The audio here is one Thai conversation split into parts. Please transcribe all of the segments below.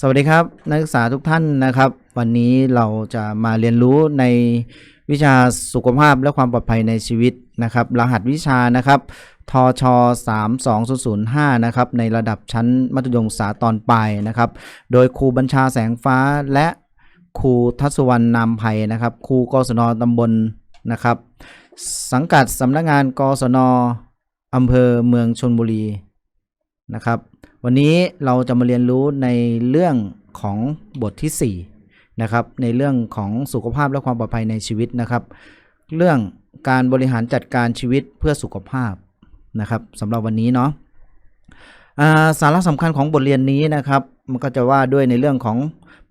สวัสดีครับ นักศึกษาทุกท่านนะครับ วันนี้เราจะมาเรียนรู้ในวิชาสุขภาพและความปลอดภัยในชีวิตนะครับ รหัสวิชานะครับทช 32005 นะครับ ในระดับชั้นมัธยมศึกษาตอนปลายนะครับ โดยครูบัญชาแสงฟ้าและครูทัศวรรณนามไพนะครับ ครูกศนตำบลนะครับ สังกัดสำนักงานกศนอำเภอเมืองชนบุรี นะครับ วันนี้เราจะมาเรียนรู้ในเรื่องของบทที่4นะครับในเรื่องของสุขภาพและความปลอดภัยในชีวิตนะครับ เรื่องการบริหารจัดการชีวิตเพื่อสุขภาพนะครับสำหรับวันนี้เนาะสาระสำคัญของบทเรียนนี้นะครับ มันก็จะว่าด้วยในเรื่องของ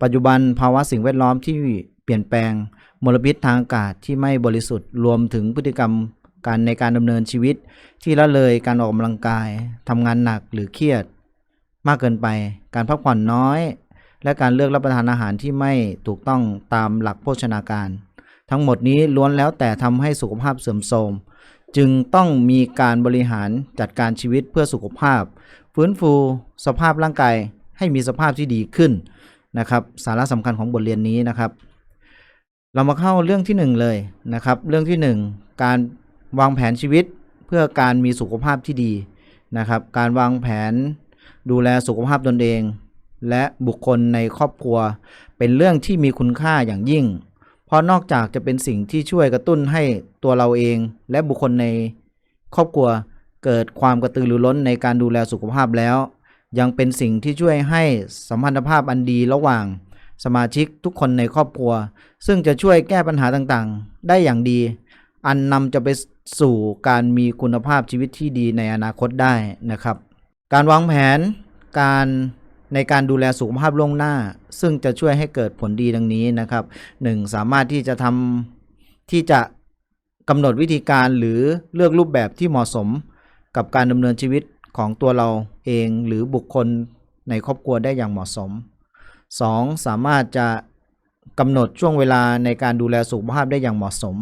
ปัจจุบันภาวะสิ่งแวดล้อมที่เปลี่ยนแปลงมลพิษทางอากาศที่ไม่บริสุทธิ์รวมถึงพฤติกรรม การในการดำเนินชีวิตที่ละเลยการออกกำลังกายทำงานหนักหรือเครียด มากเกินไป การพักผ่อนน้อย และการเลือกรับประทานอาหารที่ไม่ถูกต้องตามหลักโภชนาการ ทั้งหมดนี้ล้วนแล้วแต่ทำให้สุขภาพเสื่อมโทรมจึงต้องมีการบริหารจัดการชีวิตเพื่อสุขภาพ ฟื้นฟูสภาพร่างกายให้มีสภาพที่ดีขึ้นนะครับ สาระสำคัญของบทเรียนนี้นะครับ เรามาเข้าเรื่องที่หนึ่งเลยนะครับ เรื่องที่หนึ่งการ วางแผนชีวิตเพื่อการมีสุขภาพที่ดีนะครับ การวางแผนดูแลสุขภาพตนเอง และบุคคลในครอบครัว เป็นเรื่องที่มีคุณค่าอย่างยิ่ง เพราะนอกจากจะเป็นสิ่งที่ช่วยกระตุ้นให้ตัวเราเอง และบุคคลในครอบครัวเกิดความกระตือรือร้นในการดูแลสุขภาพแล้ว ยังเป็นสิ่งที่ช่วยให้สัมพันธภาพอันดีระหว่าง สมาชิกทุกคนในครอบครัว ซึ่งจะช่วยแก้ปัญหาต่างๆ ได้อย่างดี อันนำจะไป สู่การมีคุณภาพชีวิตที่ดีในอนาคตได้นะครับ การวางแผนการในการดูแลสุขภาพล่วงหน้า ซึ่งจะช่วยให้เกิดผลดีดังนี้นะครับ 1. สามารถที่จะทำที่จะกำหนดวิธีการหรือเลือกรูปแบบที่เหมาะสมกับการดำเนินชีวิตของตัวเราเองหรือบุคคลในครอบครัวได้อย่างเหมาะสม 2. สามารถจะกำหนดช่วงเวลาในการดูแลสุขภาพได้อย่างเหมาะสม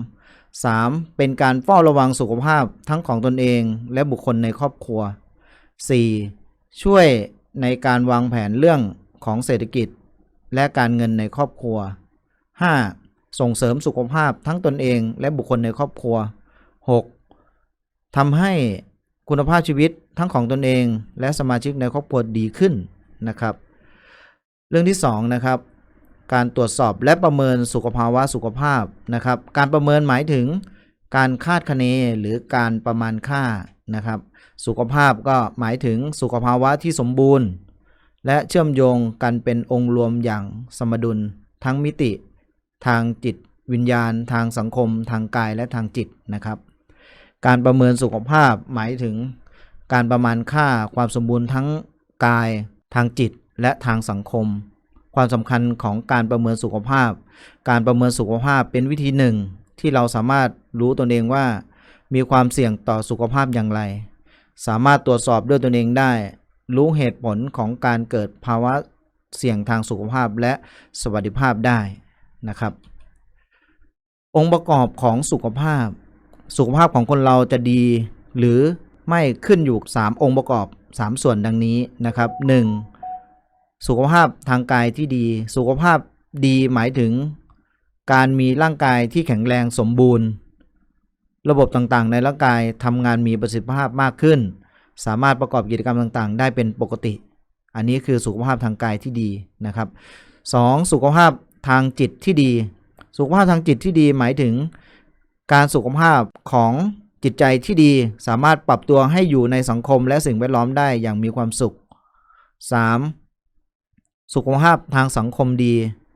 3. เป็นการเฝ้าระวังสุขภาพทั้งของตนเองและบุคคลในครอบครัว 4. ช่วยในการวางแผนเรื่องของเศรษฐกิจ และการเงินในครอบครัว 5. ส่งเสริมสุขภาพทั้งตนเองและบุคคลในครอบครัว 6. ทำให้คุณภาพชีวิตทั้งของตนเองและสมาชิกในครอบครัวดีขึ้นนะครับ เรื่องที่2นะครับ การตรวจสอบและประเมินสุขภาวะสุขภาพนะครับ การประเมินหมายถึงการคาดคะเนหรือการประมาณค่านะครับ สุขภาพก็หมายถึงสุขภาวะที่สมบูรณ์ และเชื่อมโยงกันเป็นองค์รวมอย่างสมดุลทั้งมิติ ทางจิตวิญญาณ ทางสังคม ทางกายและทางจิตนะครับ การประเมินสุขภาพหมายถึงการประมาณค่าความสมบูรณ์ทั้งกาย ทางจิตและทางสังคม ความสำคัญของการประเมินสุขภาพ การประเมินสุขภาพเป็นวิธีหนึ่ง ที่เราสามารถรู้ตนเองว่า มีความเสี่ยงต่อสุขภาพอย่างไร สามารถตรวจสอบด้วยตนเองได้ รู้เหตุผลของการเกิดภาวะเสี่ยงทางสุขภาพและสวัสดิภาพได้นะครับ องค์ประกอบของสุขภาพ สุขภาพของคนเราจะดี หรือไม่ขึ้นอยู่ 3 องค์ประกอบ 3 ส่วนดังนี้นะครับ 1. สุขภาพทางกายที่ดี สุขภาพดีหมายถึง การมีร่างกายที่แข็งแรงสมบูรณ์ ระบบต่างๆ ในร่างกายทำงานมีประสิทธิภาพมากขึ้น สามารถประกอบกิจกรรมต่างๆ ได้เป็นปกติ อันนี้คือสุขภาพทางกายที่ดีนะครับ 2. สุขภาพทางจิตที่ดี สุขภาพทางจิตที่ดีหมายถึง การสุขภาพของจิตใจที่ดีสามารถปรับตัวให้อยู่ในสังคมและสิ่งแวดล้อมได้อย่างมีความสุข 3. สุขภาพทางสังคมดี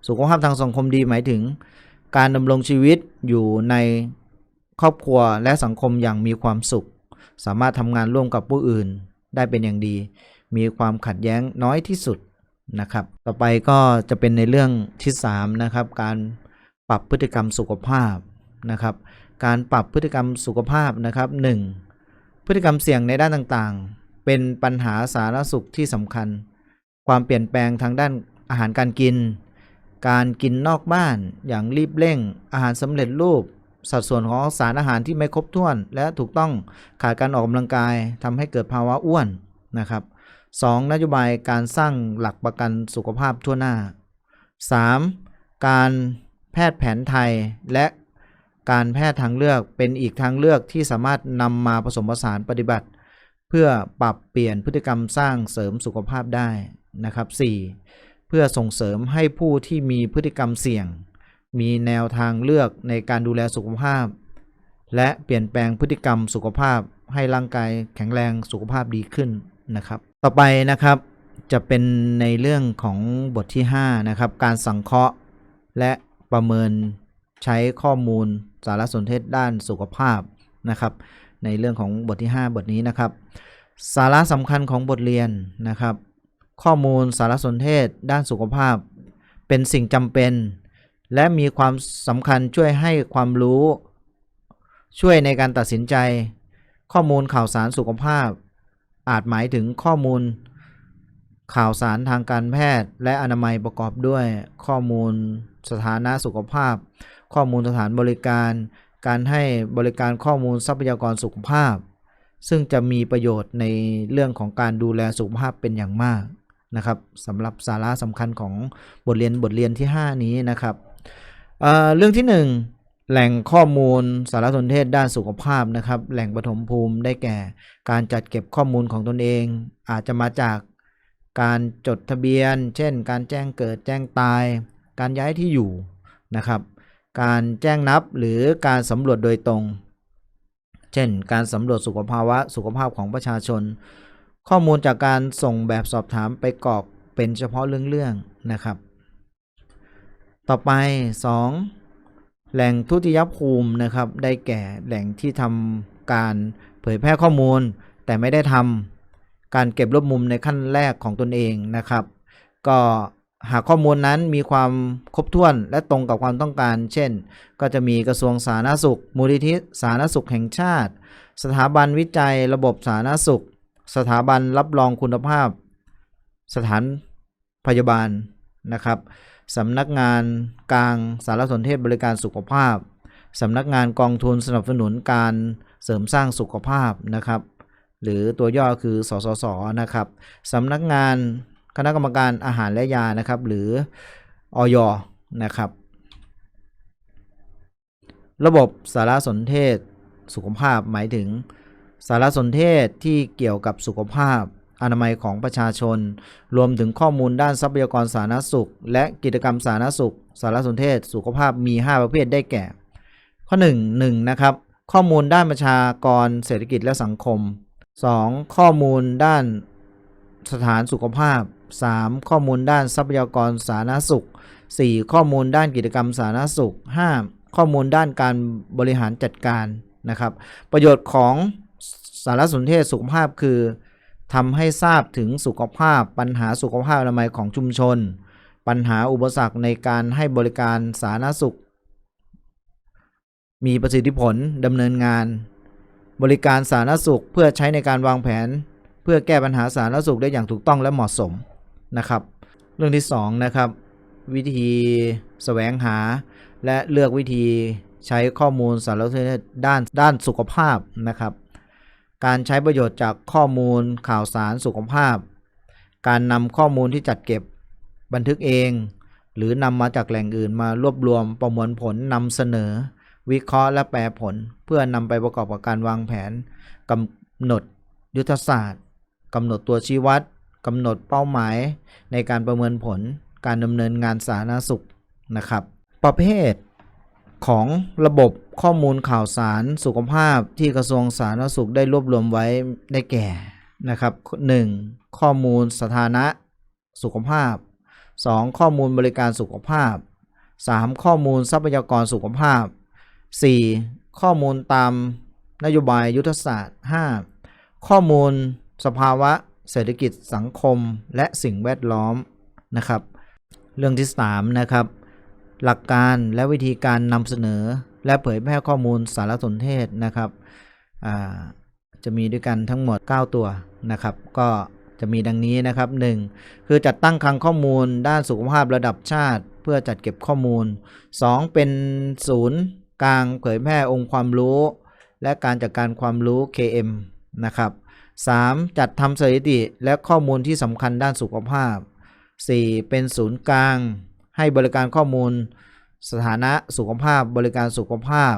สุขภาพทางสังคมดีหมายถึง การดำรงชีวิตอยู่ในครอบครัวและสังคมอย่างมีความสุข สามารถทำงานร่วมกับผู้อื่นได้เป็นอย่างดี มีความขัดแย้งน้อยที่สุดนะครับ ต่อไปก็จะเป็นในเรื่องที่3นะครับ การปรับพฤติกรรมสุขภาพนะครับ การปรับพฤติกรรมสุขภาพนะครับ 1. พฤติกรรมเสี่ยงในด้านต่างๆ เป็นปัญหาสาธารณสุขที่สำคัญ ความเปลี่ยนแปลงทางด้านอาหารการกิน การกินนอกบ้านอย่างรีบเร่ง อาหารสำเร็จรูป สัดส่วนของสารอาหารที่ไม่ครบถ้วน และถูกต้องขาดการออกกำลังกายทำให้เกิดภาวะอ้วนนะครับ 2. นโยบายการสร้างหลักประกันสุขภาพทั่วหน้า 3. การแพทย์แผนไทยและการแพทย์ทางเลือกเป็นอีกทางเลือกที่สามารถนำมาผสมผสานปฏิบัติ เพื่อปรับเปลี่ยนพฤติกรรมสร้างเสริมสุขภาพได้ นะครับ 4. เพื่อส่งเสริมให้ผู้ที่มีพฤติกรรมเสี่ยง มีแนวทางเลือกในการดูแลสุขภาพ และเปลี่ยนแปลงพฤติกรรมสุขภาพให้ร่างกายแข็งแรงสุขภาพดีขึ้นนะครับ ต่อไปนะครับจะเป็นในเรื่องของบทที่ 5 นะครับ การสังเคราะห์และประเมินใช้ข้อมูลสารสนเทศด้านสุขภาพนะครับ ในเรื่องของบทที่ 5 บทนี้นะครับ สาระสำคัญของบทเรียนนะครับ ข้อมูลสารสนเทศด้านสุขภาพ เป็นสิ่งจำเป็น และมีความสำคัญช่วยให้ความรู้ ช่วยในการตัดสินใจ ข้อมูลข่าวสารสุขภาพ อาจหมายถึงข้อมูล ข่าวสารทางการแพทย์ และอนามัยประกอบด้วย ข้อมูลสถานะสุขภาพ ข้อมูลสถานบริการ การให้บริการข้อมูลทรัพยากรสุขภาพ ซึ่งจะมีประโยชน์ในเรื่องของการดูแลสุขภาพเป็นอย่างมาก นะครับสำหรับสาระสำคัญของบทเรียนบทเรียนที่ 5 นี้นะครับเเรื่องที่ 1 แหล่งข้อมูลสารสนเทศด้านสุขภาพนะครับ แหล่งปฐมภูมิได้แก่ การจัดเก็บข้อมูลของตนเอง อาจจะมาจากการจดทะเบียน เช่น การแจ้งเกิดแจ้งตาย การย้ายที่อยู่นะครับ การแจ้งนับหรือการสำรวจโดยตรง เช่น การสำรวจสุขภาวะสุขภาพของประชาชน ข้อมูลจากการส่งแบบสอบถามไปกรอกเป็นเฉพาะเรื่องๆนะครับ ต่อไป 2. แหล่งทุติยภูมินะครับ ได้แก่แหล่งที่ทำการเผยแพร่ข้อมูล แต่ไม่ได้ทำการเก็บรวบมุมในขั้นแรกของตนเองนะครับ ก็หากข้อมูลนั้นมีความครบถ้วนและตรงกับความต้องการ เช่น ก็จะมีกระทรวงสาธารณสุข มูลนิธิสาธารณสุขแห่งชาติ สถาบันวิจัยระบบสาธารณสุข สถาบันรับรองคุณภาพ สถานพยาบาลนะครับสำนักงานกลางสารสนเทศบริการสุขภาพสำนักงานกองทุนสนับสนุนการเสริมสร้างสุขภาพนะครับ หรือตัวย่อคือสสสนะครับสำนักงานคณะกรรมการอาหารและยานะครับ หรืออยนะครับ ระบบสารสนเทศสุขภาพหมายถึง สารสนเทศที่เกี่ยวกับสุขภาพ อนามัยของประชาชน รวมถึงข้อมูลด้านทรัพยากรสาธารณสุข และกิจกรรมสาธารณสุข สารสนเทศ สุขภาพมี 5 ประเภทได้แก่ ข้อ 1 1นะครับข้อมูลด้านประชากรเศรษฐกิจและสังคม 2. ข้อมูลด้านสถานสุขภาพ 3. ข้อมูลด้านทรัพยากรสาธารณสุข 4. ข้อมูลด้านกิจกรรมสาธารณสุข 5. ข้อมูลด้านการบริหารจัดการนะครับ ประโยชน์ของ สารสนเทศสุขภาพคือทำให้ทราบถึงสุขภาพ ปัญหาสุขภาพอนามัยของชุมชน ปัญหาอุปสรรคในการให้บริการสาธารณสุข มีประสิทธิผลดำเนินงาน บริการสาธารณสุขเพื่อใช้ในการวางแผน เพื่อแก้ปัญหาสาธารณสุขได้อย่างถูกต้องและเหมาะสมนะครับ เรื่องที่2นะครับวิธีแสวงหา และเลือกวิธีใช้ข้อมูลสารสนเทศด้านด้านสุขภาพนะครับ การใช้ประโยชน์จากข้อมูลข่าวสารสุขภาพ การนำข้อมูลที่จัดเก็บบันทึกเอง หรือนำมาจากแหล่งอื่นมารวบรวมประมวลผลนำเสนอ วิเคราะห์และแปลผล เพื่อนำไปประกอบกับการวางแผนกำหนดยุทธศาสตร์กำหนดตัวชี้วัดกำหนดเป้าหมายในการประเมินผล การดำเนินงานสาธารณสุขนะครับ ประเภท ของระบบข้อมูลข่าวสารสุขภาพที่กระทรวงสาธารณสุขได้รวบรวมไว้ได้แก่นะครับ 1. ข้อมูลสถานะสุขภาพ 2. ข้อมูลบริการสุขภาพ 3. ข้อมูลทรัพยากรสุขภาพ 4. ข้อมูลตามนโยบายยุทธศาสตร์ 5. ข้อมูลสภาวะเศรษฐกิจสังคมและสิ่งแวดล้อมนะครับ เรื่องที่ 3 นะครับ หลักการและวิธีการนำเสนอ และเผยแพร่ข้อมูลสารสนเทศนะครับจะมีด้วยกันทั้งหมด 9 ตัวนะครับ ก็จะมีดังนี้นะครับ 1. คือจัดตั้งคลังข้อมูลด้านสุขภาพระดับชาติ เพื่อจัดเก็บข้อมูล 2. เป็นศูนย์กลางเผยแพร่องค์ความรู้ และการจัดการความรู้ KM นะครับ 3. จัดทำสถิติและข้อมูลที่สำคัญด้านสุขภาพ 4. เป็นศูนย์กลาง ให้บริการข้อมูล สถานะสุขภาพ บริการสุขภาพ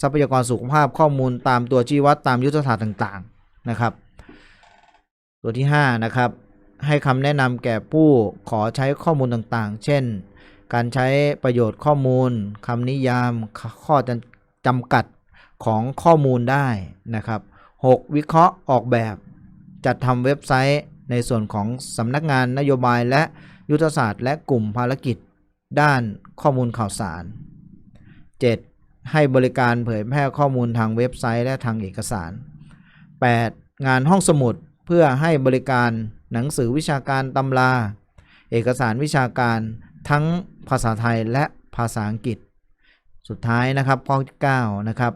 ทรัพยากรสุขภาพข้อมูลตามตัวชี้วัดตามยุทธศาสตร์ต่างๆนะครับ ตัวที่5นะครับให้คำแนะนำแก่ผู้ขอใช้ข้อมูลต่างๆ เช่น การใช้ประโยชน์ข้อมูลคำนิยามข้อจำกัดของข้อมูลได้นะครับ 6. วิเคราะห์ออกแบบ จัดทำเว็บไซต์ในส่วนของสำนักงานนโยบายและ ยุทธศาสตร์และกลุ่มภารกิจ ด้านข้อมูลข่าวสาร 7. ให้บริการเผยแพร่ข้อมูลทางเว็บไซต์และทางเอกสาร 8. งานห้องสมุดเพื่อให้บริการหนังสือวิชาการตำรา เอกสารวิชาการทั้งภาษาไทยและภาษาอังกฤษ สุดท้ายนะครับข้อที่9นะครับ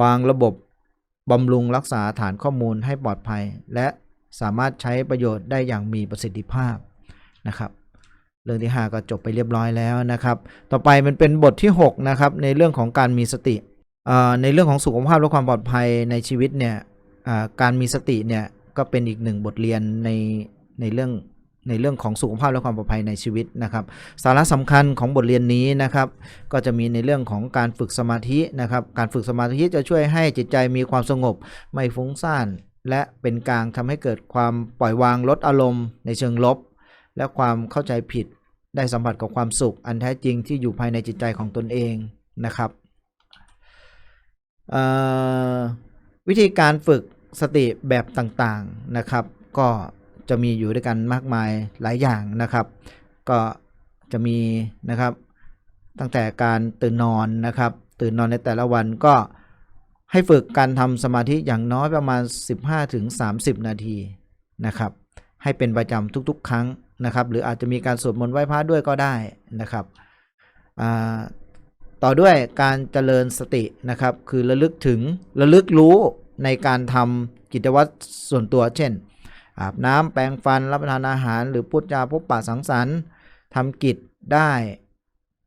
วางระบบบำรุงรักษาฐานข้อมูลให้ปลอดภัย และสามารถใช้ประโยชน์ได้อย่างมีประสิทธิภาพ นะครับ เรื่องที่ 5 ก็จบไปเรียบร้อยแล้วนะครับ ต่อไปมันเป็นบทที่ 6 นะครับ ในเรื่องของการมีสติในเรื่องของสุขภาพและความปลอดภัยในชีวิตเนี่ยการมีสติเนี่ยก็เป็นอีกหนึ่งบทเรียนในในเรื่องในเรื่องของสุขภาพและความปลอดภัยในชีวิตนะครับ สาระสำคัญของบทเรียนนี้นะครับ ก็จะมีในเรื่องของการฝึกสมาธินะครับ การฝึกสมาธิจะช่วยให้จิตใจมีความสงบ ไม่ฟุ้งซ่าน และเป็นกลางทำให้เกิดความปล่อยวางลดอารมณ์ในเชิงลบ และความเข้าใจผิด ได้สัมผัสกับความสุข อันแท้จริงที่อยู่ภายในจิตใจของตนเองนะครับวิธีการฝึกสติแบบต่างๆนะครับ ก็จะมีอยู่ด้วยกันมากมายหลายอย่างนะครับ ก็จะมีนะครับตั้งแต่การตื่นนอนนะครับ ตื่นนอนในแต่ละวันก็ให้ฝึกการทำสมาธิอย่างน้อยประมาณ 15-30 นาทีนะครับ ให้เป็นประจำทุกๆ ครั้ง นะครับหรืออาจจะมีการสวดมนต์ไหว้พระด้วยก็ได้นะครับต่อด้วยการเจริญสตินะครับ คือระลึกถึงระลึกรู้ในการทำกิจวัตรส่วนตัว เช่น อาบน้ำแปรงฟันรับประทานอาหาร หรือพูดจาพบปะสังสรรค์ทำกิจได้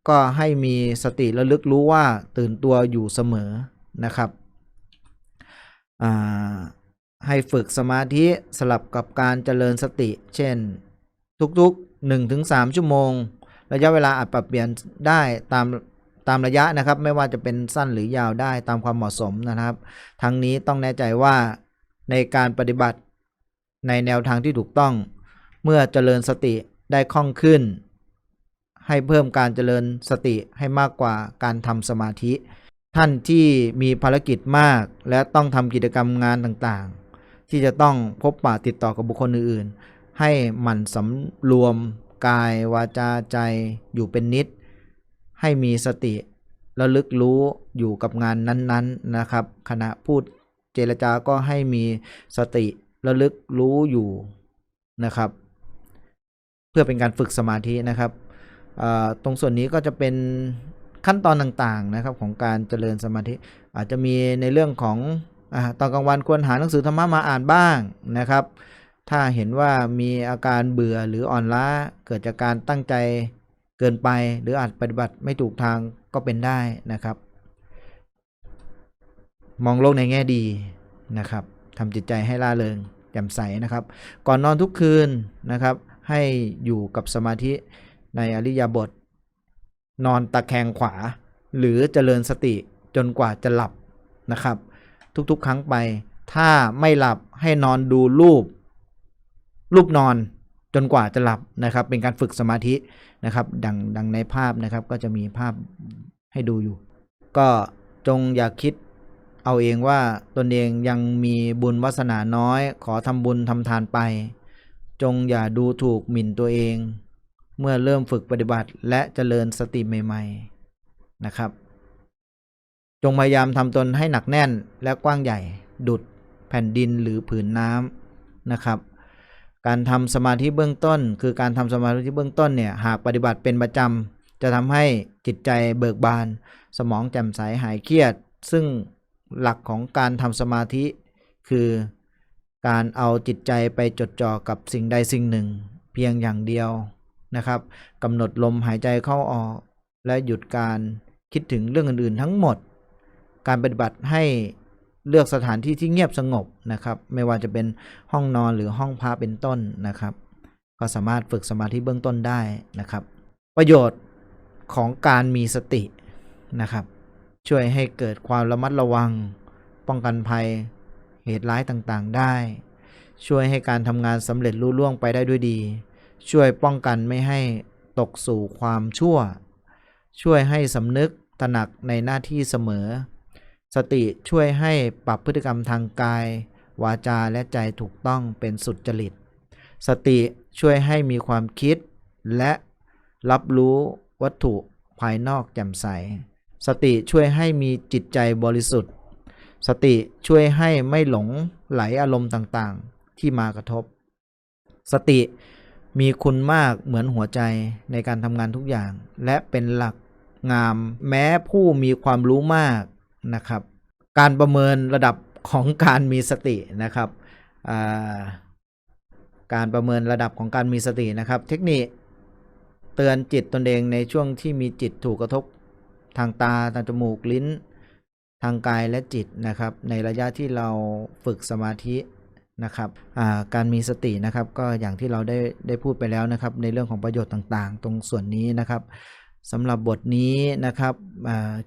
ก็ให้มีสติระลึกรู้ว่าตื่นตัวอยู่เสมอนะครับให้ฝึกสมาธิสลับกับการเจริญสติ เช่น ทุกๆ 1-3 ชั่วโมง ระยะเวลาอาจปรับเปลี่ยนได้ตามตามระยะนะครับ ไม่ว่าจะเป็นสั้นหรือยาวได้ตามความเหมาะสมนะครับ ทั้งนี้ต้องแน่ใจว่าในการปฏิบัติในแนวทางที่ถูกต้อง เมื่อเจริญสติได้คล่องขึ้น ให้เพิ่มการเจริญสติให้มากกว่าการทำสมาธิ ท่านที่มีภารกิจมาก และต้องทำกิจกรรมงานต่างๆ ที่จะต้องพบปะติดต่อกับบุคคลอื่น ให้มันสำรวมกายวาจาใจอยู่เป็นนิด ให้มีสติระลึกรู้อยู่กับงานนั้นๆนะครับ ขณะพูดเจรจาก็ให้มีสติระลึกรู้อยู่นะครับ เพื่อเป็นการฝึกสมาธินะครับตรงส่วนนี้ก็จะเป็นขั้นตอนต่างๆนะครับของการเจริญสมาธิ อาจจะมีในเรื่องของอตอนกลางวันควรหาหนังสือธรรมะมาอ่านบ้างนะครับ ถ้าเห็นว่ามีอาการเบื่อหรืออ่อนล้าเกิดจากการตั้งใจเกินไป หรืออาจปฏิบัติไม่ถูกทางก็เป็นได้นะครับ มองโลกในแง่ดีนะครับทำจิตใจให้ล่าเริงแจ่มใสนะครับ ก่อนนอนทุกคืนนะครับ ให้อยู่กับสมาธิในอริยบท นอนตะแคงขวา หรือเจริญสติจนกว่าจะหลับนะครับ ทุกๆ ครั้งไป ถ้าไม่หลับให้นอนดูรูป รูปนอนจนกว่าจะหลับนะครับ เป็นการฝึกสมาธินะครับ ดังดังในภาพนะครับ ก็จะมีภาพให้ดูอยู่ ก็จงอย่าคิดเอาเองว่าตนเองยังมีบุญวาสนาน้อย ขอทำบุญทำทานไป จงอย่าดูถูกหมิ่นตัวเอง เมื่อเริ่มฝึกปฏิบัติและเจริญสติใหม่ๆนะครับ จงพยายามทำตนให้หนักแน่นและกว้างใหญ่ ดุดแผ่นดินหรือผืนน้ำนะครับ การทำสมาธิเบื้องต้น คือการทำสมาธิเบื้องต้นเนี่ยหากปฏิบัติเป็นประจำจะทำให้จิตใจเบิกบาน สมองแจ่มใสหายเครียด ซึ่งหลักของการทำสมาธิคือการเอาจิตใจไปจดจ่อกับสิ่งใดสิ่งหนึ่ง เพียงอย่างเดียวนะครับกำหนดลมหายใจเข้าออก และหยุดการคิดถึงเรื่องอื่นๆทั้งหมด การปฏิบัติให้ เลือกสถานที่ที่เงียบสงบนะครับ ไม่ว่าจะเป็นห้องนอนหรือห้องพักเป็นต้นนะครับ ก็สามารถฝึกสมาธิเบื้องต้นได้นะครับ ประโยชน์ของการมีสตินะครับ ช่วยให้เกิดความระมัดระวัง ป้องกันภัยเหตุร้ายต่างๆได้ ช่วยให้การทำงานสำเร็จรุ่ล่วงไปได้ด้วยดี ช่วยป้องกันไม่ให้ตกสู่ความชั่ว ช่วยให้สำนึกตระหนักในหน้าที่เสมอ สติช่วยให้ปรับพฤติกรรมทางกาย วาจาและใจถูกต้องเป็นสุดจริต สติช่วยให้มีความคิด และรับรู้วัตถุภายนอกแจ่มใส สติช่วยให้มีจิตใจบริสุทธิ์ สติช่วยให้ไม่หลงไหลอารมณ์ต่างๆ ที่มากระทบ สติมีคุณมากเหมือนหัวใจในการทำงานทุกอย่าง และเป็นหลักงามแม้ผู้มีความรู้มาก นะครับ การประเมินระดับของการมีสตินะครับการประเมินระดับของการมีสตินะครับ เทคนิคเตือนจิตตนเองในช่วงที่มีจิตถูกกระทบทางตาทางจมูกลิ้น ทางกายและจิตนะครับ ในระยะที่เราฝึกสมาธินะครับาการมีสตินะครับก็อย่างที่เราได้ได้พูดไปแล้วนะครับ ในเรื่องของประโยชน์ต่างๆ ตรงส่วนนี้นะครับ สำหรับบทนี้นะครับ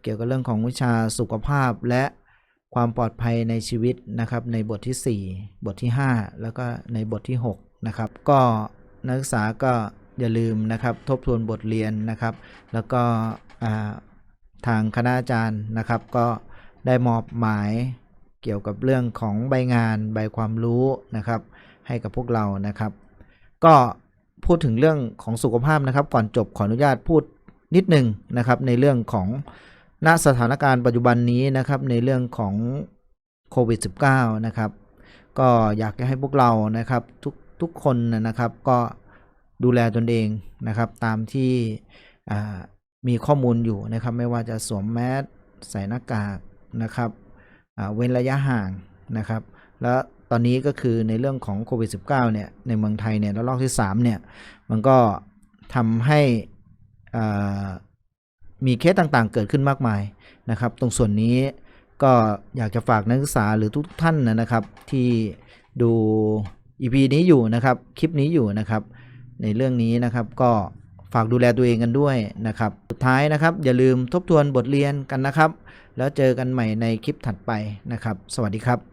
เกี่ยวกับเรื่องของวิชาสุขภาพและความปลอดภัยในชีวิตนะครับในบทที่ 4 บทที่ 5 แล้วก็ในบทที่6นะครับก็นักศึกษาก็อย่าลืมนะครับทบทวนบทเรียนนะครับ แล้วก็ทางคณะอาจารย์นะครับ ก็ได้มอบหมายเกี่ยวกับเรื่องของใบงานใบความรู้นะครับ ให้กับพวกเรานะครับ ก็พูดถึงเรื่องของสุขภาพนะครับ ก่อนจบขออนุญาตพูด นิดหนึ่งนะครับในเรื่องของณสถานการณ์ปัจจุบันนี้นะครับในเรื่องของโควิด -19 นะครับก็อยากจะให้พวกเรานะครับทุกทุกคนนะครับก็ดูแลตนเองนะครับตามที่มีข้อมูลอยู่นะครับไม่ว่าจะสวมแมสใส่หน้ากากนะครับเว้นระยะห่างนะครับแล้วตอนนี้ก็คือในเรื่องของโควิด -19 เนี่ยในเมืองไทยเนี่ยระลอกที่3เนี่ยมันก็ทำให้ มีเคสต่างๆ เกิดขึ้นมากมายนะครับ ตรงส่วนนี้ก็อยากจะฝากนักศึกษาหรือทุกท่านนะครับที่ดู EP นี้อยู่นะครับ คลิปนี้อยู่นะครับ ในเรื่องนี้นะครับก็ฝากดูแลตัวเองกันด้วยนะครับ สุดท้ายนะครับอย่าลืมทบทวนบทเรียนกันนะครับ แล้วเจอกันใหม่ในคลิปถัดไปนะครับ สวัสดีครับ